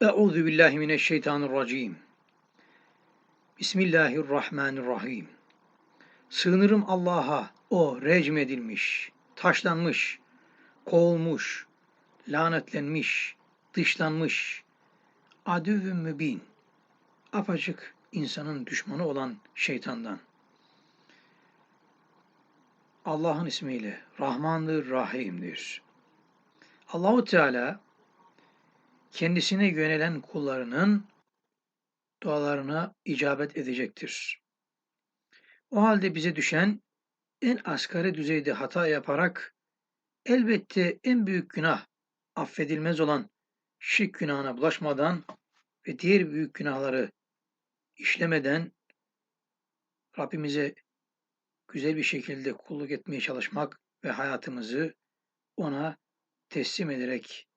Euzu billahi mineşşeytanirracim. Bismillahirrahmanirrahim. Sığınırım Allah'a, o recm edilmiş, taşlanmış, kovulmuş, lanetlenmiş, dışlanmış, adüvü mübin, apaçık insanın düşmanı olan şeytandan. Allah'ın ismiyle Rahmandır, Rahim'dir. Allahu Teala kendisine yönelen kullarının dualarına icabet edecektir. O halde bize düşen en asgari düzeyde hata yaparak elbette en büyük günah affedilmez olan şirk günahına bulaşmadan ve diğer büyük günahları işlemeden Rabbimize güzel bir şekilde kulluk etmeye çalışmak ve hayatımızı ona teslim ederek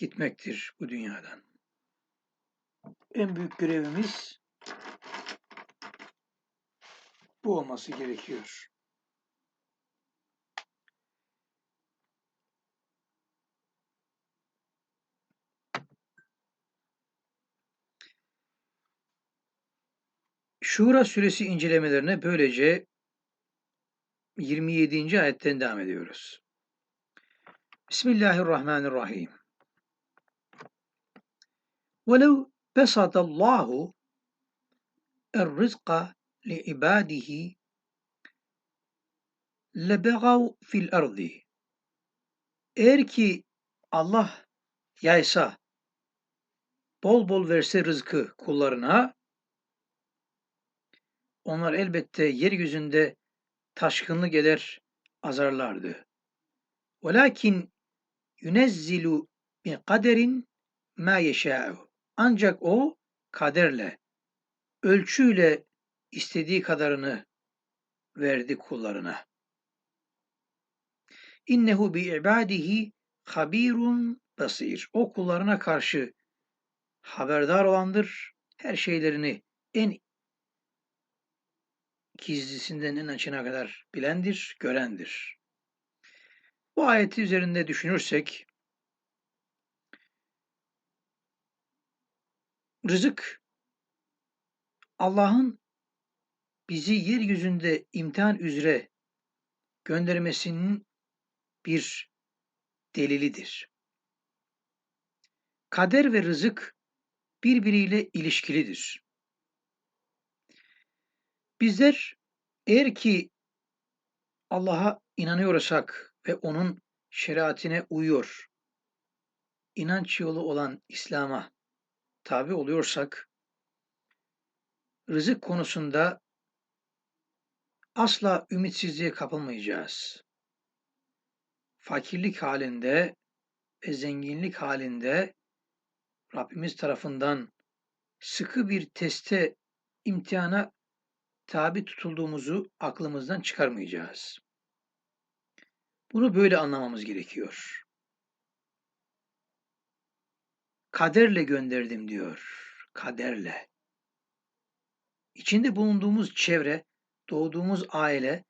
gitmektir bu dünyadan. En büyük görevimiz bu olması gerekiyor. Şura suresi incelemelerine böylece 27. ayetten devam ediyoruz. Bismillahirrahmanirrahim. وَلَوْ بَسَطَ اللّٰهُ الرِّزْقَ لِعِبَادِهِ لَبَغَوْا فِي الْأَرْضِ Eğer ki Allah yaysa, bol bol verse rızkı kullarına, onlar elbette yeryüzünde taşkınlık eder, azarlardı. وَلَكِنْ يُنَزِّلُ بِقَدَرٍ مَا يَشَاءُ Ancak o kaderle, ölçüyle istediği kadarını verdi kullarına. İnnehu bi ibadihi habirun basir. O kullarına karşı haberdar olandır. Her şeylerini en gizlisinden en açına kadar bilendir, görendir. Bu ayeti üzerinde düşünürsek rızık Allah'ın bizi yeryüzünde imtihan üzere göndermesinin bir delilidir. Kader ve rızık birbiriyle ilişkilidir. Bizler eğer ki Allah'a inanıyorsak ve onun şeriatine uyuyor, inanç yolu olan İslam'a tabi oluyorsak, rızık konusunda asla ümitsizliğe kapılmayacağız. Fakirlik halinde ve zenginlik halinde Rabbimiz tarafından sıkı bir teste, imtihana tabi tutulduğumuzu aklımızdan çıkarmayacağız. Bunu böyle anlamamız gerekiyor. Kaderle gönderdim diyor. Kaderle. İçinde bulunduğumuz çevre, doğduğumuz aile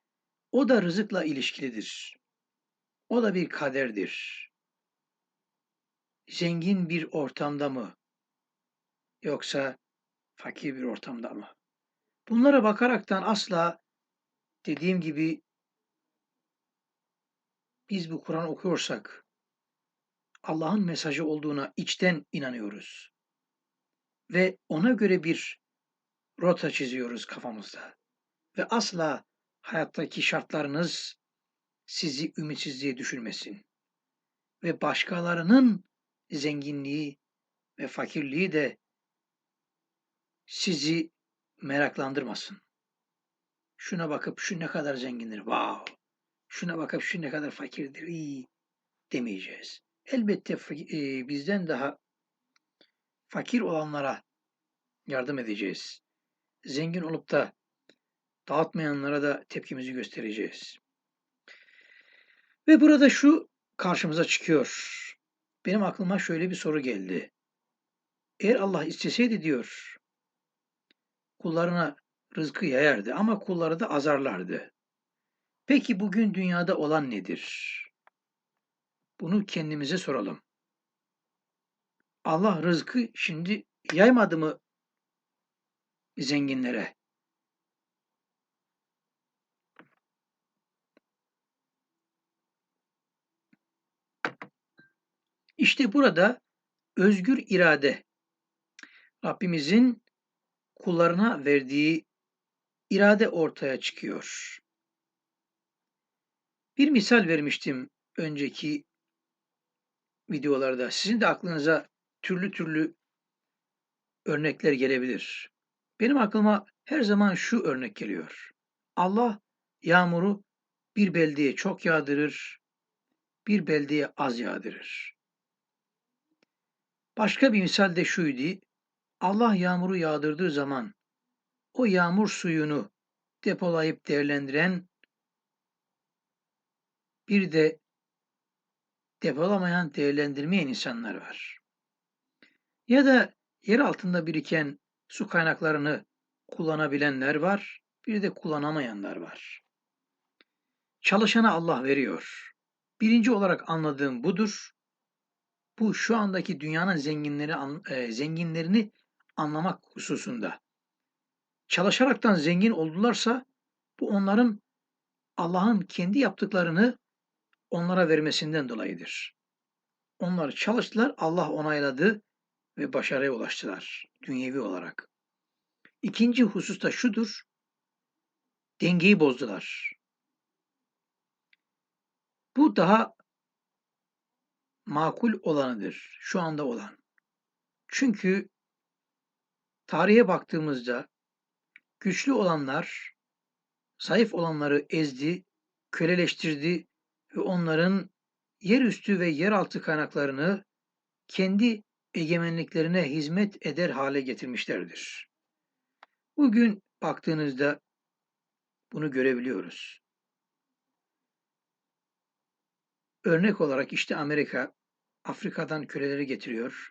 o da rızıkla ilişkilidir. O da bir kaderdir. Zengin bir ortamda mı yoksa fakir bir ortamda mı? Bunlara bakaraktan asla dediğim gibi biz bu Kur'an okuyorsak Allah'ın mesajı olduğuna içten inanıyoruz. Ve ona göre bir rota çiziyoruz kafamızda. Ve asla hayattaki şartlarınız sizi ümitsizliğe düşürmesin. Ve başkalarının zenginliği ve fakirliği de sizi meraklandırmasın. Şuna bakıp şu ne kadar zengindir, wow. Şuna bakıp şu ne kadar fakirdir, iyi demeyeceğiz. Elbette e, bizden daha fakir olanlara yardım edeceğiz. Zengin olup da dağıtmayanlara da tepkimizi göstereceğiz. Ve burada şu karşımıza çıkıyor. Benim aklıma şöyle bir soru geldi. Eğer Allah isteseydi diyor, kullarına rızkı yayardı ama kulları da azarlardı. Peki bugün dünyada olan nedir? Bunu kendimize soralım. Allah rızkı şimdi yaymadı mı zenginlere? İşte burada özgür irade Rabbimizin kullarına verdiği irade ortaya çıkıyor. Bir misal vermiştim önceki videolarda. Sizin de aklınıza türlü türlü örnekler gelebilir. Benim aklıma her zaman şu örnek geliyor. Allah yağmuru bir beldeye çok yağdırır, bir beldeye az yağdırır. Başka bir misal de şuydu. Allah yağmuru yağdırdığı zaman o yağmur suyunu depolayıp değerlendiren bir de depolamayan, değerlendirmeyen insanlar var. Ya da yer altında biriken su kaynaklarını kullanabilenler var, bir de kullanamayanlar var. Çalışana Allah veriyor. Birinci olarak anladığım budur. Bu şu andaki dünyanın zenginleri e, zenginlerini anlamak hususunda. Çalışaraktan zengin oldularsa bu onların Allah'ın kendi yaptıklarını onlara vermesinden dolayıdır. Onlar çalıştılar, Allah onayladı ve başarıya ulaştılar dünyevi olarak. İkinci husus da şudur, dengeyi bozdular. Bu daha makul olanıdır, şu anda olan. Çünkü tarihe baktığımızda güçlü olanlar zayıf olanları ezdi, köleleştirdi ve onların yerüstü ve yeraltı kaynaklarını kendi egemenliklerine hizmet eder hale getirmişlerdir. Bugün baktığınızda bunu görebiliyoruz. Örnek olarak işte Amerika Afrika'dan köleleri getiriyor,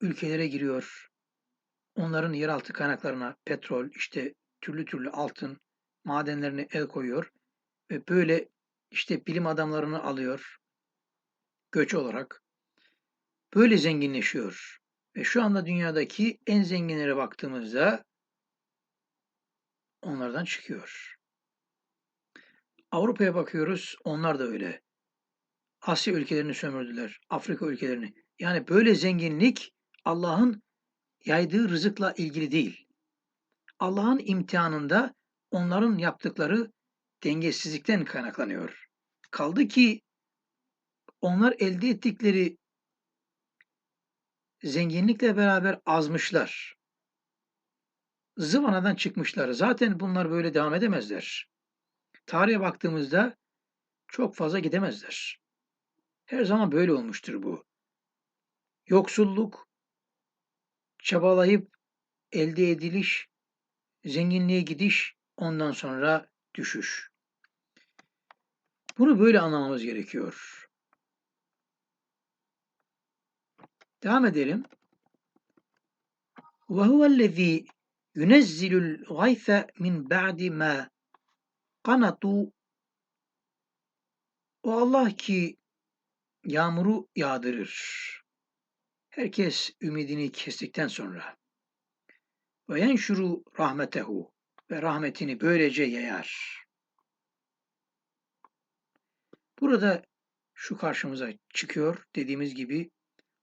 ülkelere giriyor, onların yeraltı kaynaklarına petrol, işte türlü türlü altın madenlerine el koyuyor ve böyle işte bilim adamlarını alıyor göç olarak. Böyle zenginleşiyor. Ve şu anda dünyadaki en zenginlere baktığımızda onlardan çıkıyor. Avrupa'ya bakıyoruz, onlar da öyle. Asya ülkelerini sömürdüler, Afrika ülkelerini. Yani böyle zenginlik Allah'ın yaydığı rızıkla ilgili değil. Allah'ın imtihanında onların yaptıkları dengesizlikten kaynaklanıyor. Kaldı ki onlar elde ettikleri zenginlikle beraber azmışlar. Zıvanadan çıkmışlar. Zaten bunlar böyle devam edemezler. Tarihe baktığımızda çok fazla gidemezler. Her zaman böyle olmuştur bu. Yoksulluk, çabalayıp elde ediliş, zenginliğe gidiş, ondan sonra düşüş. Bunu böyle anlamamız gerekiyor. Devam edelim. وَهُوَ الَّذ۪ي يُنَزِّلُ الْغَيْثَ مِنْ بَعْدِ مَا قَنَطُوا O Allah ki yağmuru yağdırır. Herkes ümidini kestikten sonra ve yenşuru rahmetehu ve rahmetini böylece yayar. Burada şu karşımıza çıkıyor dediğimiz gibi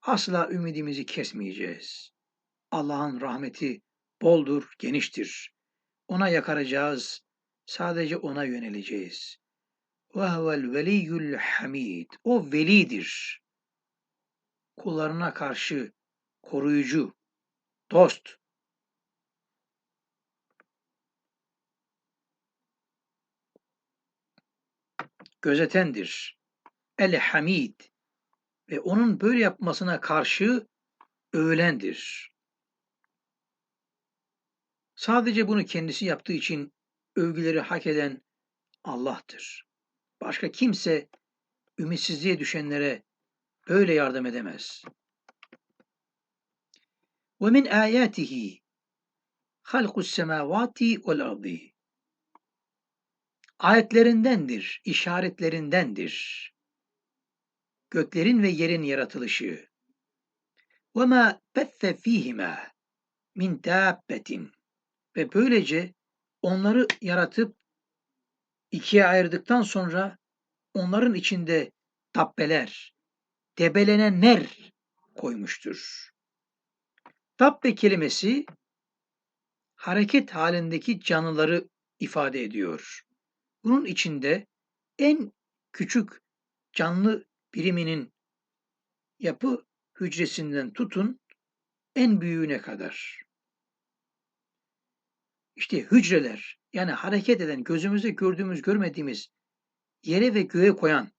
asla ümidimizi kesmeyeceğiz. Allah'ın rahmeti boldur, geniştir. Ona yakaracağız, sadece ona yöneleceğiz. Huvel veliyyul hamid. O velidir. Kullarına karşı koruyucu, dost. Gözetendir. El hamid ve onun böyle yapmasına karşı övülendir. Sadece bunu kendisi yaptığı için övgüleri hak eden Allah'tır. Başka kimse ümitsizliğe düşenlere böyle yardım edemez. Ayatihi halkus semavati vel ardi Ayetlerindendir, işaretlerindendir göklerin ve yerin yaratılışı وَمَا بَثَّ ف۪يهِمَا min dabbetin ve böylece onları yaratıp ikiye ayırdıktan sonra onların içinde dabbeler, debelenenler koymuştur. Dabbe kelimesi hareket halindeki canlıları ifade ediyor. Bunun içinde en küçük canlı biriminin yapı hücresinden tutun en büyüğüne kadar. İşte hücreler yani hareket eden gözümüzde gördüğümüz görmediğimiz yere ve göğe koyan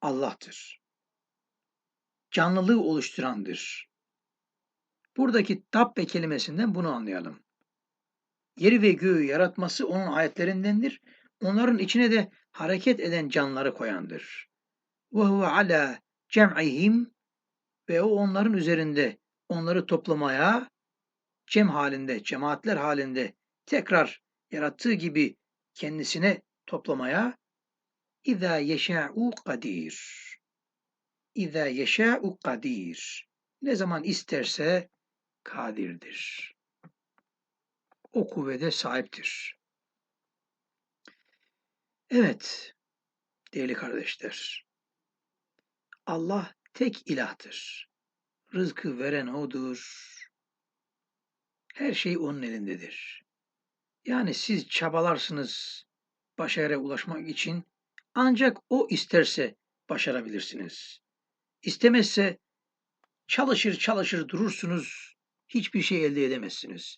Allah'tır. Canlılığı oluşturandır. Buradaki tabbe kelimesinden bunu anlayalım. Yeri ve göğü yaratması onun ayetlerindendir. Onların içine de hareket eden canlıları koyandır. Ve huve ala cem'ihim ve o onların üzerinde onları toplamaya cem halinde, cemaatler halinde tekrar yarattığı gibi kendisine toplamaya İza yeşâ'u kadir. İza yeşâ'u kadir. Ne zaman isterse kadirdir. O kuvvete sahiptir. Evet, değerli kardeşler. Allah tek ilahtır. Rızkı veren O'dur. Her şey O'nun elindedir. Yani siz çabalarsınız başarıya ulaşmak için ancak O isterse başarabilirsiniz. İstemezse çalışır çalışır durursunuz, hiçbir şey elde edemezsiniz.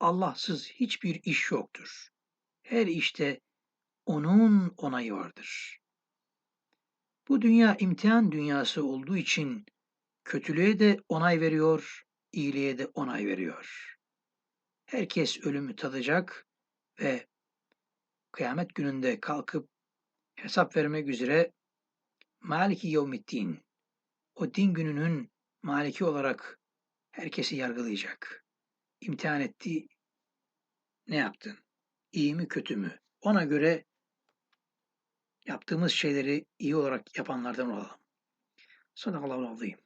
Allahsız hiçbir iş yoktur. Her işte onun onayı vardır. Bu dünya imtihan dünyası olduğu için kötülüğe de onay veriyor, iyiliğe de onay veriyor. Herkes ölümü tadacak ve kıyamet gününde kalkıp hesap vermek üzere Maliki Yevmiddin, o din gününün maliki olarak herkesi yargılayacak. İmtihan etti, ne yaptın? İyi mi kötü mü? Ona göre yaptığımız şeyleri iyi olarak yapanlardan olalım. Sadakallahu azim.